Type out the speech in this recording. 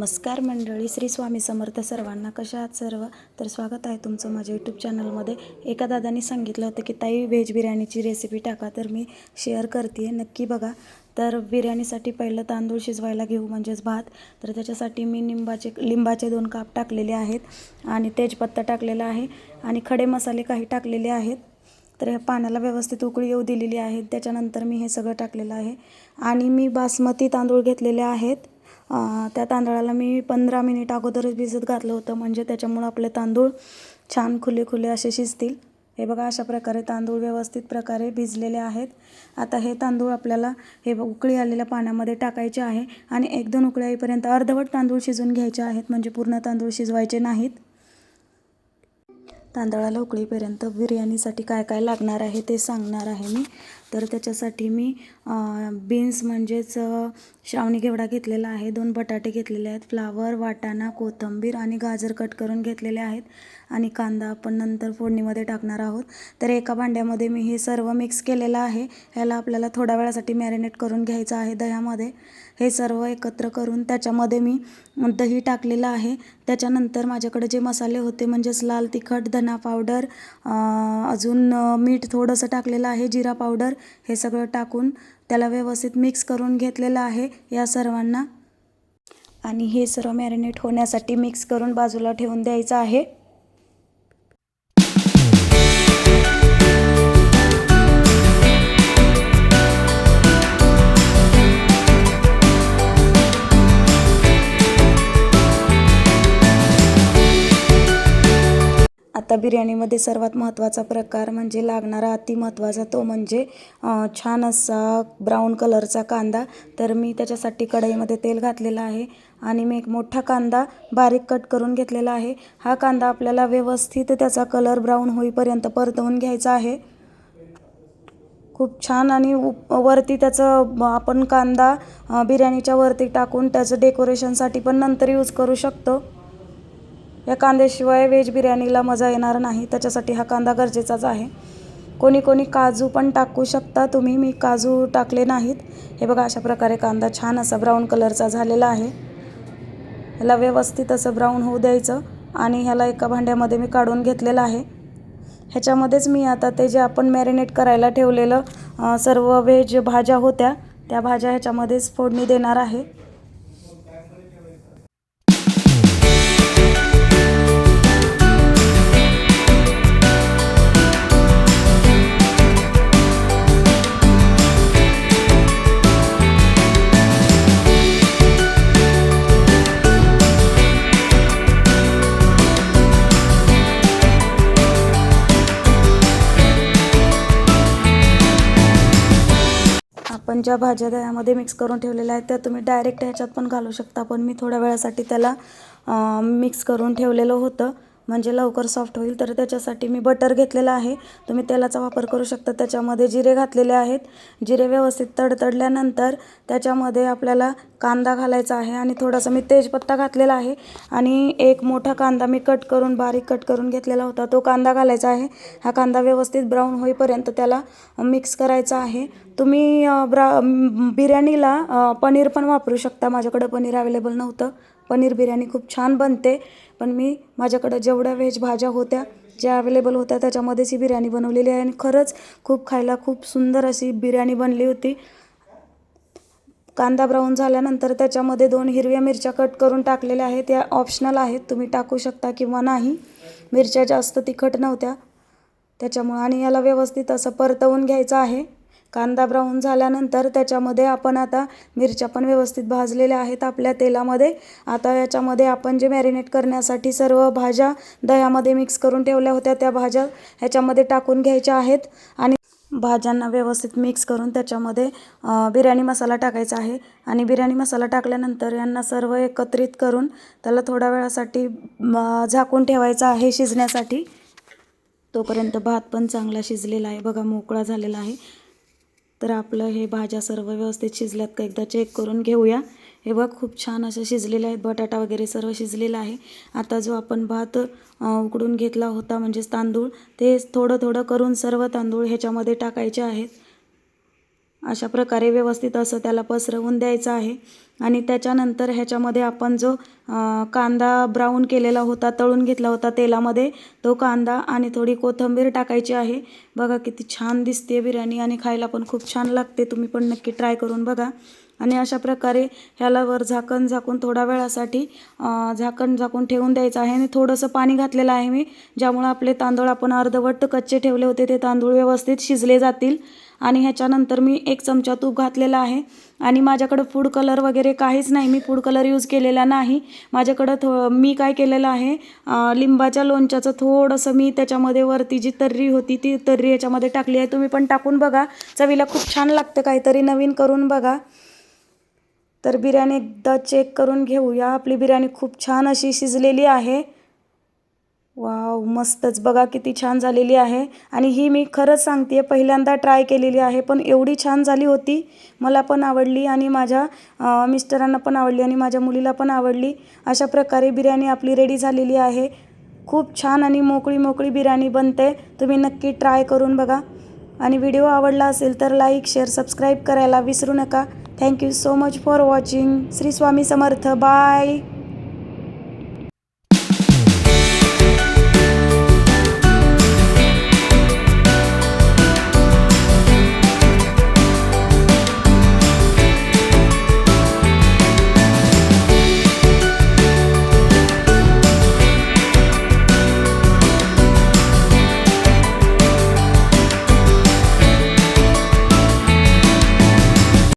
नमस्कार मंडळी श्री स्वामी समर्थ सर्वांना कशा आहात सर्व? तर स्वागत आहे तुमचं माझ्या यूट्यूब चॅनलमध्ये. एका दादानी सांगितलं होतं की ताई व्हेज बिर्याणीची रेसिपी टाका तर मी शेअर करते आहे नक्की बघा. तर बिर्याणीसाठी पहिलं तांदूळ शिजवायला घेऊ म्हणजेच भात. तर त्याच्यासाठी मी निंबाचे लिंबाचे दोन काप टाकलेले आहेत आणि तेजपत्ता टाकलेला आहे आणि खडे मसाले काही टाकलेले आहेत. तर ह्या पाण्याला व्यवस्थित उकळी येऊ दिलेली आहे. त्याच्यानंतर मी हे सगळं टाकलेलं आहे आणि मी बासमती तांदूळ घेतलेले आहेत. त्या तांदळाला मी पंधरा मिनिट अगोदरच भिजत घातलं होतं. म्हणजे त्याच्यामुळं आपले तांदूळ छान खुले खुले असे शिजतील. हे बघा अशा प्रकारे तांदूळ व्यवस्थित प्रकारे भिजलेले आहेत. आता हे तांदूळ आपल्याला हे उकळी आलेल्या पाण्यामध्ये टाकायचे आहे आणि एक दोन उकळी येईपर्यंत अर्धवट तांदूळ शिजवून घ्यायचे आहेत. म्हणजे पूर्ण तांदूळ शिजवायचे नाहीत. तांदळाला उकळीपर्यंत बिर्याणीसाठी काय काय लागणार आहे ते सांगणार आहे मी. तर त्याच्यासाठी मी बीन्स म्हणजेच श्रावणी घेवडा घेतलेला आहे. दोन बटाटे घेतलेले आहेत. फ्लावर वाटाणा कोथिंबीर आणि गाजर कट करून घेतलेले आहेत. आणि कांदा आपण नंतर फोडणीमध्ये टाकणार आहोत. तर एका भांड्यामध्ये मी हे सर्व मिक्स केलेलं आहे. ह्याला आपल्याला थोड्या वेळासाठी मॅरिनेट करून घ्यायचं आहे दह्यामध्ये. हे सर्व एकत्र करून त्याच्यामध्ये मी दही टाकलेलं आहे. त्याच्यानंतर माझ्याकडे जे मसाले होते म्हणजेच लाल तिखट धना पावडर अजून मीठ थोडंसं टाकलेलं आहे जिरा पावडर हे सगळं टाकून त्याला व्यवस्थित मिक्स करून घेतलेलं आहे या सर्वांना. आणि हे सर्व मॅरिनेट होण्यासाठी मिक्स करून बाजूला ठेवून द्यायचं आहे. आता बिर्याणीमध्ये सर्वात महत्त्वाचा प्रकार म्हणजे लागणारा अति महत्त्वाचा तो म्हणजे छान असा ब्राऊन कलरचा कांदा. तर मी त्याच्यासाठी कढईमध्ये तेल घातलेलं आहे आणि मी एक मोठा कांदा बारीक कट करून घेतलेला आहे. हा कांदा आपल्याला व्यवस्थित त्याचा कलर ब्राऊन होईपर्यंत परतवून घ्यायचा आहे. खूप छान आणि उप वरती त्याचं आपण कांदा बिर्याणीच्या वरती टाकून त्याचं डेकोरेशनसाठी पण नंतर यूज करू शकतो. या कांद्याशिवाय व्हेज बिर्याणीला मजा येणार नाही त्याच्यासाठी हा कांदा गरजेचाच आहे. कोणी कोणी काजू पण टाकू शकता तुम्ही मी काजू टाकले नाहीत. हे बघा अशा प्रकारे कांदा छान असा ब्राऊन कलरचा झालेला आहे. ह्याला व्यवस्थित असं ब्राऊन होऊ द्यायचं आणि ह्याला एका भांड्यामध्ये मी काढून घेतलेलं आहे. ह्याच्यामध्येच मी आता ते जे आपण मॅरिनेट करायला ठेवलेलं सर्व व्हेज भाज्या होत्या त्या भाज्या ह्याच्यामध्येच फोडणी देणार आहे. आपण ज्या भाज्या दह्यामध्ये मिक्स करून ठेवलेल्या आहेत त्या तुम्ही डायरेक्ट ह्याच्यात पण घालू शकता. पण मी थोड्या वेळासाठी त्याला मिक्स करून ठेवलेलं होतं. म्हणजे लवकर सॉफ्ट होईल तर त्याच्यासाठी मी बटर घेतलेलं आहे. तुम्ही तेलाचा वापर करू शकता. त्याच्यामध्ये जिरे घातलेले आहेत. जिरे व्यवस्थित तडतडल्यानंतर त्याच्यामध्ये आपल्याला कांदा घालायचा आहे आणि थोडासा मी तेजपत्ता घातलेला आहे. आणि एक मोठा कांदा मी कट करून बारीक कट करून घेतलेला होता. तो कांदा घालायचा आहे. हा कांदा व्यवस्थित ब्राऊन होईपर्यंत त्याला मिक्स करायचा आहे. तुम्ही ब्रा बिर्याणीला पनीर पण वापरू शकता. माझ्याकडं पनीर अवेलेबल नव्हतं. पनीर बिर्याणी खूप छान बनते. पण मी माझ्याकडं जेवढ्या व्हेज भाज्या होत्या ज्या अवेलेबल होत्या त्याच्यामध्येच ही बिर्याणी बनवलेली आहे. आणि खरंच खूप खायला खूप सुंदर अशी बिर्याणी बनली होती. कांदा ब्राऊन झाल्यानंतर त्याच्यामध्ये दोन हिरव्या मिरच्या कट करून टाकलेल्या आहेत. त्या ऑप्शनल आहेत. तुम्ही टाकू शकता किंवा नाही. मिरच्या जास्त तिखट नव्हत्या. त्याच्यामुळं आणि याला व्यवस्थित असं परतवून घ्यायचं आहे. कांदा ब्राऊन झाल्यानंतर त्याच्यामध्ये आपण आता मिरच्या पण व्यवस्थित भाजलेल्या आहेत आपल्या तेलामध्ये. आता याच्यामध्ये आपण जे मॅरिनेट करण्यासाठी सर्व भाज्या दह्यामध्ये मिक्स करून ठेवल्या होत्या त्या भाज्या ह्याच्यामध्ये टाकून घ्यायच्या आहेत. आणि भाज्यांना व्यवस्थित मिक्स करून त्याच्यामध्ये बिर्याणी मसाला टाकायचा आहे. आणि बिर्याणी मसाला टाकल्यानंतर यांना सर्व एकत्रित करून त्याला थोड्या वेळासाठी झाकून ठेवायचं आहे शिजण्यासाठी. तोपर्यंत भात पण चांगला शिजलेला आहे. बघा मोकळा झालेला आहे. तर आपलं हे भाज्या सर्व व्यवस्थित शिजल्यात का एकदा चेक करून घेऊया. हे बघ खूप छान असं शिजलेलं आहे बटाटा वगैरे सर्व शिजलेलं आहे. आता जो आपण भात उकडून घेतला होता म्हणजेच तांदूळ ते थोडं थोडं करून सर्व तांदूळ ह्याच्यामध्ये टाकायचे आहेत. अशा प्रकारे व्यवस्थित असं त्याला पसरवून द्यायचं आहे. आणि त्याच्यानंतर ह्याच्यामध्ये आपण जो कांदा ब्राऊन केलेला होता तळून घेतला होता तेलामध्ये तो कांदा आणि थोडी कोथिंबीर टाकायची आहे. बघा किती छान दिसते बिर्याणी आणि खायला पण खूप छान लागते. तुम्ही पण नक्की ट्राय करून बघा. आणि अशा प्रकारे ह्याला वर झाकण झाकून थोड्या वेळासाठी झाकण झाकून ठेवून द्यायचं आहे. आणि थोडंसं पाणी घातलेलं आहे मी ज्यामुळं आपले तांदूळ आपण अर्धवट कच्चे ठेवले होते ते तांदूळ व्यवस्थित शिजले जातील. आणि ह्याच्यानंतर मी एक चमचा तूप घातलेला आहे. आणि माझ्याकडं फूड कलर वगैरे काहीच नाही. मी फूड कलर यूज केलेला नाही. माझ्याकडं थो मी काय केलेलं आहे लिंबाच्या लोणच्याचं थोडंसं मी त्याच्यामध्ये वरती जी तर्री होती ती तर्री याच्यामध्ये टाकली आहे. तुम्ही पण टाकून बघा. चवीला खूप छान लागतं काहीतरी नवीन करून बघा. तर बिर्याणी एकदा चेक करून घेऊया. आपली बिर्याणी खूप छान अशी शिजलेली आहे. वाव मस्तच. बघा किती छान झालेली आहे. आणि ही मी खरंच सांगते पहिल्यांदा ट्राय केलेली आहे पण एवढी छान झाली होती. मला पण आवडली आणि माझ्या मिस्टरांना पण आवडली आणि माझ्या मुलीला पण आवडली. अशा प्रकारे बिर्याणी आपली रेडी झालेली आहे. खूप छान आणि मोकळी मोकळी बिर्याणी बनते. तुम्ही नक्की ट्राय करून बघा. आणि व्हिडिओ आवडला असेल तर लाईक शेअर सबस्क्राईब करायला विसरू नका. Thank you so much for watching Shri Swami Samarth. Bye